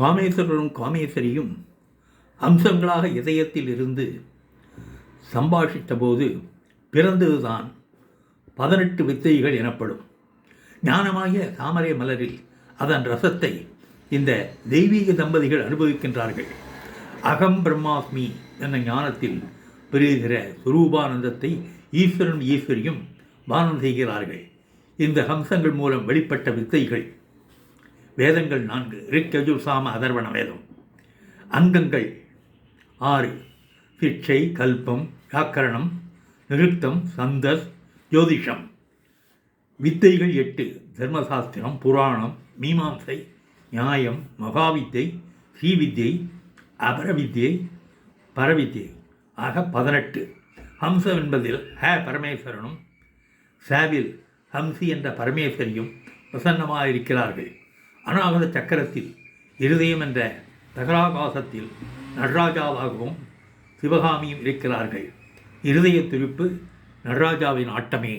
காமேஸ்வரரும் காமேஸ்வரியும் அம்சங்களாக இதயத்தில் இருந்து சம்பாஷித்த போது பிறந்ததுதான் பதினெட்டு வித்தைகள் எனப்படும். ஞானமாகிய தாமரை மலரில் அதன் ரசத்தை இந்த தெய்வீக தம்பதிகள் அனுபவிக்கின்றார்கள். அகம் பிரம்மாஸ்மி என்ற ஞானத்தில் பெருகிற சுரூபானந்தத்தை ஈஸ்வரன் ஈஸ்வரியும் பானம் செய்கிறார்கள். இந்த ஹம்சங்கள் மூலம் வெளிப்பட்ட வித்தைகள் வேதங்கள் நான்கு. ரிக் சாம அதர்வண வேதம். அங்கங்கள் ஆறு. சிக்ஷை கல்பம் வியாக்கரணம் நிருத்தம் சந்தஸ் ஜோதிஷம். வித்தைகள் எட்டு. தர்மசாஸ்திரம் புராணம் மீமாம்சை நியாயம் மகாவித்தை ஸ்ரீவித்யை அபரவித்யை பரவித்யை ஆக பதினெட்டு. ஹம்சம் என்பதில் ஹ பரமேஸ்வரனும் சாவில் ஹம்சி என்ற பரமேஸ்வரியும் பிரசன்னமாக இருக்கிறார்கள் அனாகத சக்கரத்தில் இருதயம் என்ற தகராகாசத்தில் நடராஜாவாகவும் சிவகாமியும் இருக்கிறார்கள். இருதய துடிப்பு நடராஜாவின் ஆட்டமே.